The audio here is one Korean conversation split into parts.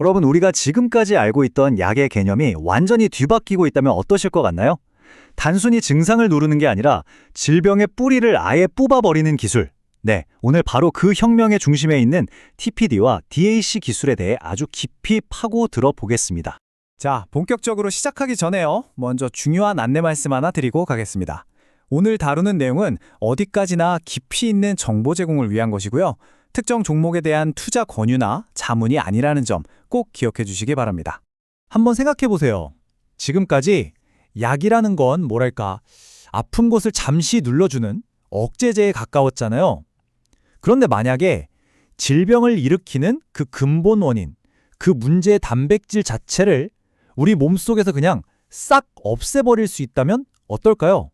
여러분, 우리가 지금까지 알고 있던 약의 개념이 완전히 뒤바뀌고 있다면 어떠실 것 같나요? 단순히 증상을 누르는 게 아니라 질병의 뿌리를 아예 뽑아버리는 기술. 네, 오늘 바로 그 혁명의 중심에 있는 TPD와 DAC 기술에 대해 아주 깊이 파고 들어보겠습니다. 자, 본격적으로 시작하기 전에요. 먼저 중요한 안내 말씀 하나 드리고 가겠습니다. 오늘 다루는 내용은 어디까지나 깊이 있는 정보 제공을 위한 것이고요. 특정 종목에 대한 투자 권유나 자문이 아니라는 점 꼭 기억해 주시기 바랍니다. 한번 생각해 보세요. 지금까지 약이라는 건 뭐랄까, 아픈 곳을 잠시 눌러주는 억제제에 가까웠잖아요. 그런데 만약에 질병을 일으키는 그 근본 원인, 그 문제의 단백질 자체를 우리 몸속에서 그냥 싹 없애버릴 수 있다면 어떨까요?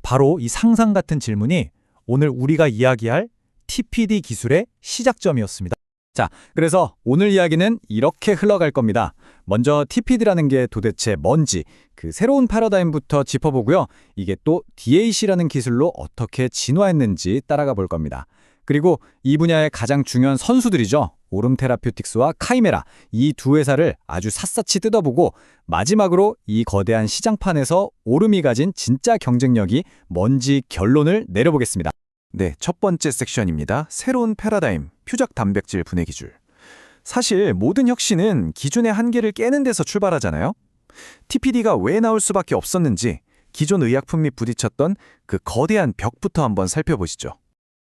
바로 이 상상 같은 질문이 오늘 우리가 이야기할 TPD 기술의 시작점이었습니다. 자, 그래서 오늘 이야기는 이렇게 흘러갈 겁니다. 먼저 TPD라는 게 도대체 뭔지 그 새로운 패러다임부터 짚어보고요. 이게 또 DAC라는 기술로 어떻게 진화했는지 따라가 볼 겁니다. 그리고 이 분야의 가장 중요한 선수들이죠. 오름 테라퓨틱스와 카이메라 이 두 회사를 아주 샅샅이 뜯어보고 마지막으로 이 거대한 시장판에서 오름이 가진 진짜 경쟁력이 뭔지 결론을 내려보겠습니다. 네, 첫 번째 섹션입니다. 새로운 패러다임, 표적 단백질 분해 기술. 사실 모든 혁신은 기존의 한계를 깨는 데서 출발하잖아요. TPD가 왜 나올 수밖에 없었는지 기존 의약품이 부딪혔던 그 거대한 벽부터 한번 살펴보시죠.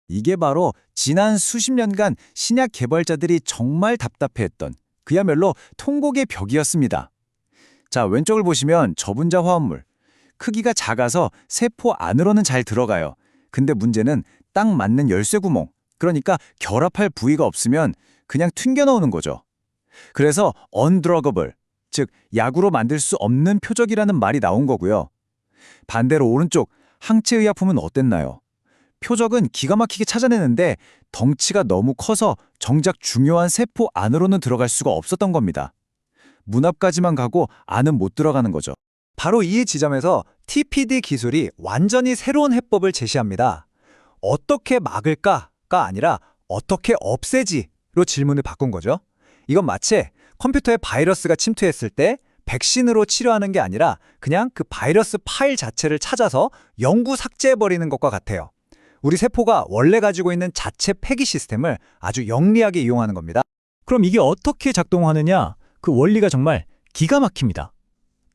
이게 바로 지난 수십 년간 신약 개발자들이 정말 답답해했던 그야말로 통곡의 벽이었습니다. 자, 왼쪽을 보시면 저분자 화합물. 크기가 작아서 세포 안으로는 잘 들어가요. 근데 문제는 딱 맞는 열쇠 구멍, 그러니까 결합할 부위가 없으면 그냥 튕겨 나오는 거죠. 그래서 undruggable, 즉 약으로 만들 수 없는 표적이라는 말이 나온 거고요. 반대로 오른쪽 항체 의약품은 어땠나요? 표적은 기가 막히게 찾아내는데 덩치가 너무 커서 정작 중요한 세포 안으로는 들어갈 수가 없었던 겁니다. 문 앞까지만 가고 안은 못 들어가는 거죠. 바로 이 지점에서 TPD 기술이 완전히 새로운 해법을 제시합니다. 어떻게 막을까가 아니라 어떻게 없애지로 질문을 바꾼 거죠. 이건 마치 컴퓨터에 바이러스가 침투했을 때 백신으로 치료하는 게 아니라 그냥 그 바이러스 파일 자체를 찾아서 영구 삭제해버리는 것과 같아요. 우리 세포가 원래 가지고 있는 자체 폐기 시스템을 아주 영리하게 이용하는 겁니다. 그럼 이게 어떻게 작동하느냐? 그 원리가 정말 기가 막힙니다.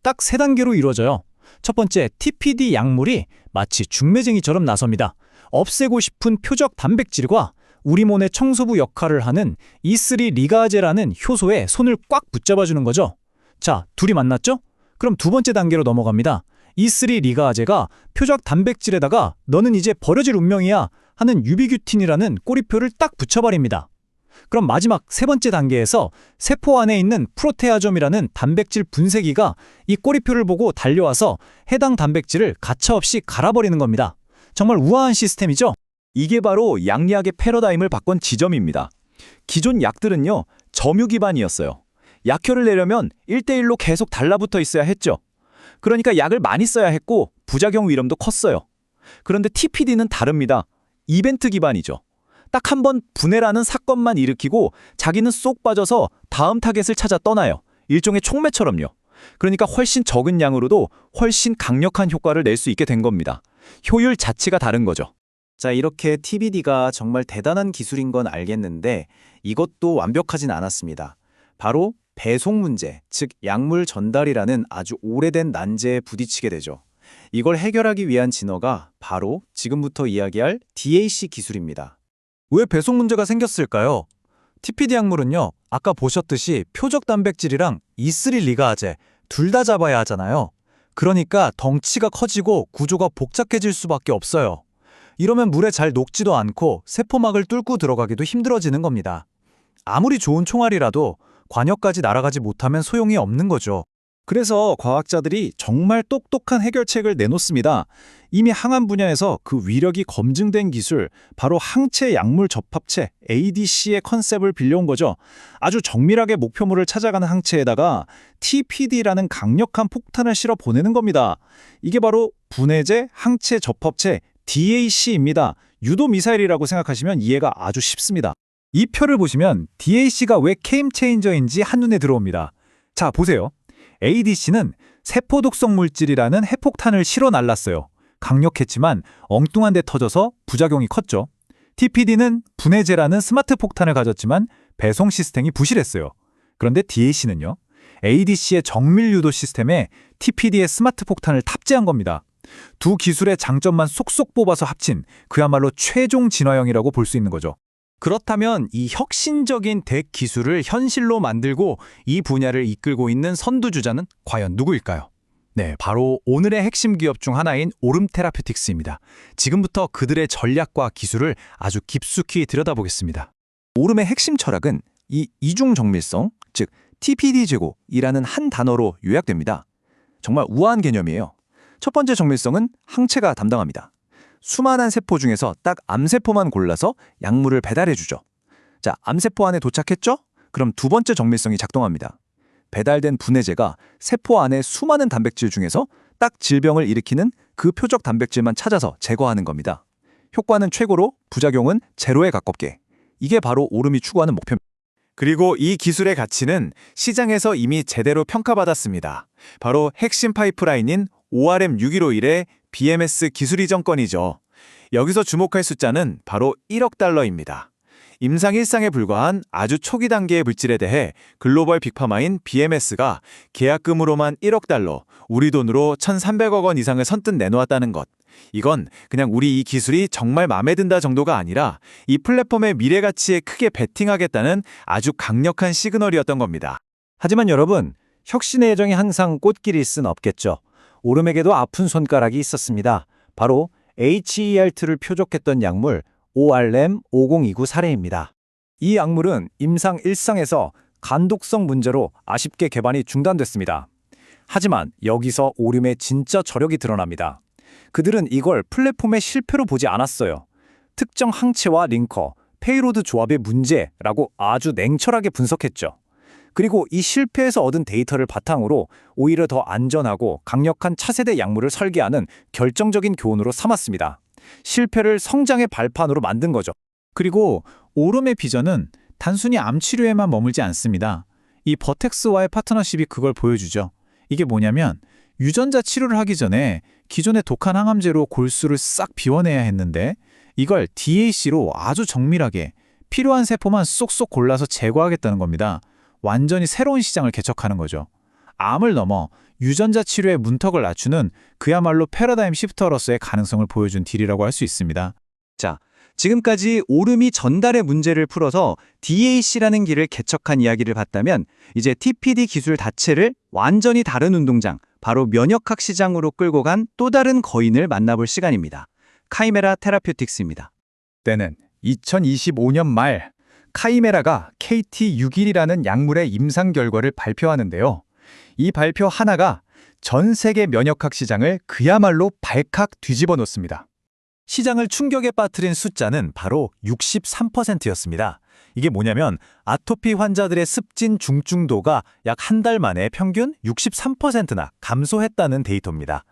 딱 세 단계로 이루어져요. 첫 번째, TPD 약물이 마치 중매쟁이처럼 나섭니다. 없애고 싶은 표적 단백질과 우리 몸의 청소부 역할을 하는 E3 리가제라는 효소에 손을 꽉 붙잡아주는 거죠. 자, 둘이 만났죠? 그럼 두 번째 단계로 넘어갑니다. E3 리가제가 표적 단백질에다가 너는 이제 버려질 운명이야 하는 유비규틴이라는 꼬리표를 딱 붙여버립니다. 그럼 마지막 세 번째 단계에서 세포 안에 있는 프로테아점이라는 단백질 분쇄기가 이 꼬리표를 보고 달려와서 해당 단백질을 가차없이 갈아버리는 겁니다. 정말 우아한 시스템이죠? 이게 바로 양리학의 패러다임을 바꾼 지점입니다. 기존 약들은요, 점유 기반이었어요. 약효를 내려면 1대1로 계속 달라붙어 있어야 했죠. 그러니까 약을 많이 써야 했고 부작용 위험도 컸어요. 그런데 TPD는 다릅니다. 이벤트 기반이죠. 딱 한 번 분해라는 사건만 일으키고 자기는 쏙 빠져서 다음 타겟을 찾아 떠나요. 일종의 촉매처럼요. 그러니까 훨씬 적은 양으로도 훨씬 강력한 효과를 낼 수 있게 된 겁니다. 효율 자체가 다른 거죠. 자, 이렇게 TBD가 정말 대단한 기술인 건 알겠는데 이것도 완벽하진 않았습니다. 바로 배송 문제, 즉 약물 전달이라는 아주 오래된 난제에 부딪히게 되죠. 이걸 해결하기 위한 진화가 바로 지금부터 이야기할 DAC 기술입니다. 왜 배송 문제가 생겼을까요? TPD 약물은요, 아까 보셨듯이 표적 단백질이랑 E3 리가제 둘 다 잡아야 하잖아요. 그러니까 덩치가 커지고 구조가 복잡해질 수밖에 없어요. 이러면 물에 잘 녹지도 않고 세포막을 뚫고 들어가기도 힘들어지는 겁니다. 아무리 좋은 총알이라도 관역까지 날아가지 못하면 소용이 없는 거죠. 그래서 과학자들이 정말 똑똑한 해결책을 내놓습니다. 이미 항암 분야에서 그 위력이 검증된 기술, 바로 항체 약물 접합체 ADC의 컨셉을 빌려온 거죠. 아주 정밀하게 목표물을 찾아가는 항체에다가 TPD라는 강력한 폭탄을 실어 보내는 겁니다. 이게 바로 분해제 항체 접합체 DAC입니다. 유도 미사일이라고 생각하시면 이해가 아주 쉽습니다. 이 표를 보시면 DAC가 왜 게임 체인저인지 한눈에 들어옵니다. 자, 보세요. ADC는 세포 독성 물질이라는 핵폭탄을 실어 날랐어요. 강력했지만 엉뚱한 데 터져서 부작용이 컸죠. TPD는 분해제라는 스마트 폭탄을 가졌지만 배송 시스템이 부실했어요. 그런데 DAC는요. ADC의 정밀 유도 시스템에 TPD의 스마트 폭탄을 탑재한 겁니다. 두 기술의 장점만 쏙쏙 뽑아서 합친 그야말로 최종 진화형이라고 볼 수 있는 거죠. 그렇다면 이 혁신적인 덱 기술을 현실로 만들고 이 분야를 이끌고 있는 선두주자는 과연 누구일까요? 네, 바로 오늘의 핵심 기업 중 하나인 오름 테라퓨틱스입니다. 지금부터 그들의 전략과 기술을 아주 깊숙이 들여다보겠습니다. 오름의 핵심 철학은 이 이중 정밀성, 즉 TPD 제고이라는 한 단어로 요약됩니다. 정말 우아한 개념이에요. 첫 번째 정밀성은 항체가 담당합니다. 수많은 세포 중에서 딱 암세포만 골라서 약물을 배달해 주죠. 자, 암세포 안에 도착했죠? 그럼 두 번째 정밀성이 작동합니다. 배달된 분해제가 세포 안에 수많은 단백질 중에서 딱 질병을 일으키는 그 표적 단백질만 찾아서 제거하는 겁니다. 효과는 최고로 부작용은 제로에 가깝게. 이게 바로 오름이 추구하는 목표입니다. 그리고 이 기술의 가치는 시장에서 이미 제대로 평가받았습니다. 바로 핵심 파이프라인인 ORM615의 BMS 기술 이전 건이죠. 여기서 주목할 숫자는 바로 1억 달러입니다. 임상 1상에 불과한 아주 초기 단계의 물질에 대해 글로벌 빅파마인 BMS가 계약금으로만 1억 달러, 우리 돈으로 1,300억 원 이상을 선뜻 내놓았다는 것. 이건 그냥 우리 이 기술이 정말 마음에 든다 정도가 아니라 이 플랫폼의 미래 가치에 크게 베팅하겠다는 아주 강력한 시그널이었던 겁니다. 하지만 여러분, 혁신의 예정이 항상 꽃길일 순 없겠죠. 오름에게도 아픈 손가락이 있었습니다. 바로 HER2를 표적했던 약물 ORM5029 사례입니다. 이 약물은 임상 1상에서 간독성 문제로 아쉽게 개발이 중단됐습니다. 하지만 여기서 오름의 진짜 저력이 드러납니다. 그들은 이걸 플랫폼의 실패로 보지 않았어요. 특정 항체와 링커, 페이로드 조합의 문제라고 아주 냉철하게 분석했죠. 그리고 이 실패에서 얻은 데이터를 바탕으로 오히려 더 안전하고 강력한 차세대 약물을 설계하는 결정적인 교훈으로 삼았습니다. 실패를 성장의 발판으로 만든 거죠. 그리고 오름의 비전은 단순히 암 치료에만 머물지 않습니다. 이 버텍스와의 파트너십이 그걸 보여주죠. 이게 뭐냐면 유전자 치료를 하기 전에 기존의 독한 항암제로 골수를 싹 비워내야 했는데 이걸 DAC로 아주 정밀하게 필요한 세포만 쏙쏙 골라서 제거하겠다는 겁니다. 완전히 새로운 시장을 개척하는 거죠. 암을 넘어 유전자 치료의 문턱을 낮추는 그야말로 패러다임 시프터로서의 가능성을 보여준 딜이라고 할 수 있습니다. 지금까지 오름이 전달의 문제를 풀어서 DAC라는 길을 개척한 이야기를 봤다면 이제 TPD 기술 자체를 완전히 다른 운동장, 바로 면역학 시장으로 끌고 간 또 다른 거인을 만나볼 시간입니다. 카이메라 테라퓨틱스입니다. 때는 2025년 말 카이메라가 KT6일이라는 약물의 임상 결과를 발표하는데요. 이 발표 하나가 전 세계 면역학 시장을 그야말로 발칵 뒤집어 놓습니다. 시장을 충격에 빠뜨린 숫자는 바로 63%였습니다. 이게 뭐냐면 아토피 환자들의 습진 중증도가 약 한 달 만에 평균 63%나 감소했다는 데이터입니다.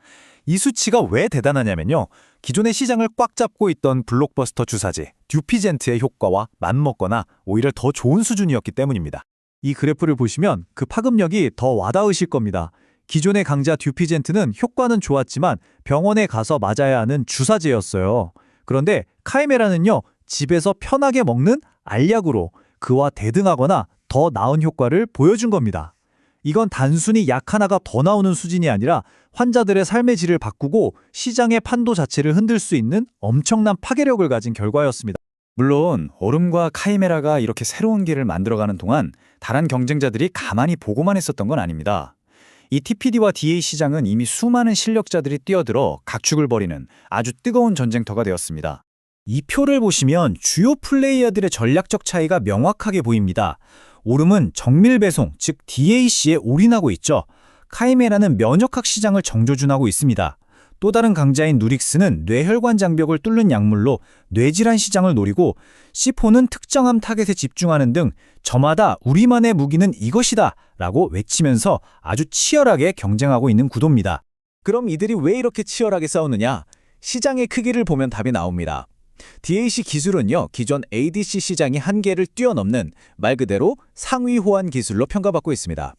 이 수치가 왜 대단하냐면요. 기존의 시장을 꽉 잡고 있던 블록버스터 주사제 듀피젠트의 효과와 맞먹거나 오히려 더 좋은 수준이었기 때문입니다. 이 그래프를 보시면 그 파급력이 더 와닿으실 겁니다. 기존의 강자 듀피젠트는 효과는 좋았지만 병원에 가서 맞아야 하는 주사제였어요. 그런데 카이메라는요, 집에서 편하게 먹는 알약으로 그와 대등하거나 더 나은 효과를 보여준 겁니다. 이건 단순히 약 하나가 더 나오는 수준이 아니라 환자들의 삶의 질을 바꾸고 시장의 판도 자체를 흔들 수 있는 엄청난 파괴력을 가진 결과였습니다. 물론 오름과 카이메라가 이렇게 새로운 길을 만들어가는 동안 다른 경쟁자들이 가만히 보고만 있었던 건 아닙니다. 이 TPD와 DA 시장은 이미 수많은 실력자들이 뛰어들어 각축을 벌이는 아주 뜨거운 전쟁터가 되었습니다. 이 표를 보시면 주요 플레이어들의 전략적 차이가 명확하게 보입니다. 오름은 정밀 배송, 즉 DAC에 올인하고 있죠. 카이메라는 면역학 시장을 정조준하고 있습니다. 또 다른 강자인 누릭스는 뇌혈관 장벽을 뚫는 약물로 뇌질환 시장을 노리고 C4는 특정암 타겟에 집중하는 등 저마다 우리만의 무기는 이것이다 라고 외치면서 아주 치열하게 경쟁하고 있는 구도입니다. 그럼 이들이 왜 이렇게 치열하게 싸우느냐? 시장의 크기를 보면 답이 나옵니다. DAC 기술은요, 기존 ADC 시장의 한계를 뛰어넘는 말 그대로 상위 호환 기술로 평가받고 있습니다.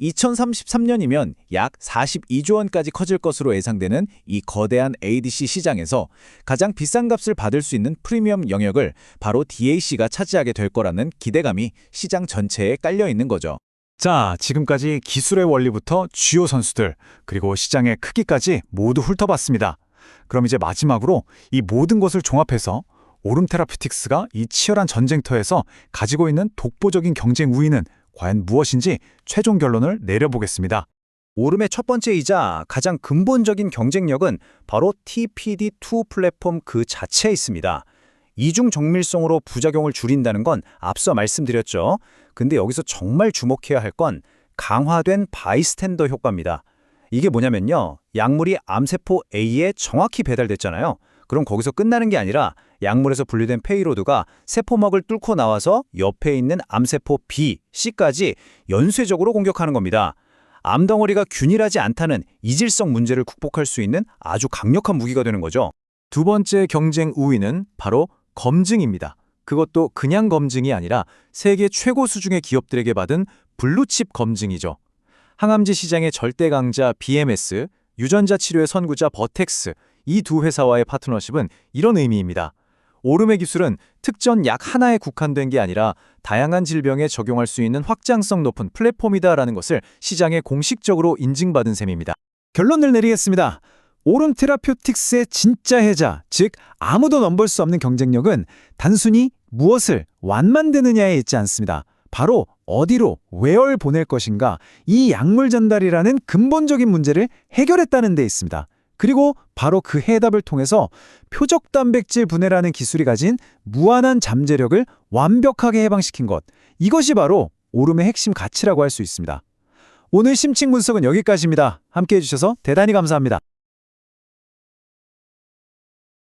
2033년이면 약 42조 원까지 커질 것으로 예상되는 이 거대한 ADC 시장에서 가장 비싼 값을 받을 수 있는 프리미엄 영역을 바로 DAC가 차지하게 될 거라는 기대감이 시장 전체에 깔려 있는 거죠. 자, 지금까지 기술의 원리부터 주요 선수들, 그리고 시장의 크기까지 모두 훑어봤습니다. 그럼 이제 마지막으로 이 모든 것을 종합해서 오름 테라피틱스가 이 치열한 전쟁터에서 가지고 있는 독보적인 경쟁 우위는 과연 무엇인지 최종 결론을 내려보겠습니다. 오름의 첫 번째이자 가장 근본적인 경쟁력은 바로 TPD2 플랫폼 그 자체에 있습니다. 이중 정밀성으로 부작용을 줄인다는 건 앞서 말씀드렸죠. 근데 여기서 정말 주목해야 할 건 강화된 바이스탠더 효과입니다. 이게 뭐냐면요. 약물이 암세포 A에 정확히 배달됐잖아요. 그럼 거기서 끝나는 게 아니라 약물에서 분리된 페이로드가 세포막을 뚫고 나와서 옆에 있는 암세포 B, C까지 연쇄적으로 공격하는 겁니다. 암덩어리가 균일하지 않다는 이질성 문제를 극복할 수 있는 아주 강력한 무기가 되는 거죠. 두 번째 경쟁 우위는 바로 검증입니다. 그것도 그냥 검증이 아니라 세계 최고 수준의 기업들에게 받은 블루칩 검증이죠. 항암제 시장의 절대 강자 BMS, 유전자 치료의 선구자 버텍스, 이 두 회사와의 파트너십은 이런 의미입니다. 오름의 기술은 특전 약 하나에 국한된 게 아니라 다양한 질병에 적용할 수 있는 확장성 높은 플랫폼이다라는 것을 시장에 공식적으로 인증받은 셈입니다. 결론을 내리겠습니다. 오름 테라퓨틱스의 진짜 해자, 즉 아무도 넘볼 수 없는 경쟁력은 단순히 무엇을 완만드느냐에 있지 않습니다. 바로 어디로, where를 보낼 것인가, 이 약물 전달이라는 근본적인 문제를 해결했다는 데 있습니다. 그리고 바로 그 해답을 통해서 표적 단백질 분해라는 기술이 가진 무한한 잠재력을 완벽하게 해방시킨 것. 이것이 바로 오름의 핵심 가치라고 할 수 있습니다. 오늘 심층 분석은 여기까지입니다. 함께 해 주셔서 대단히 감사합니다.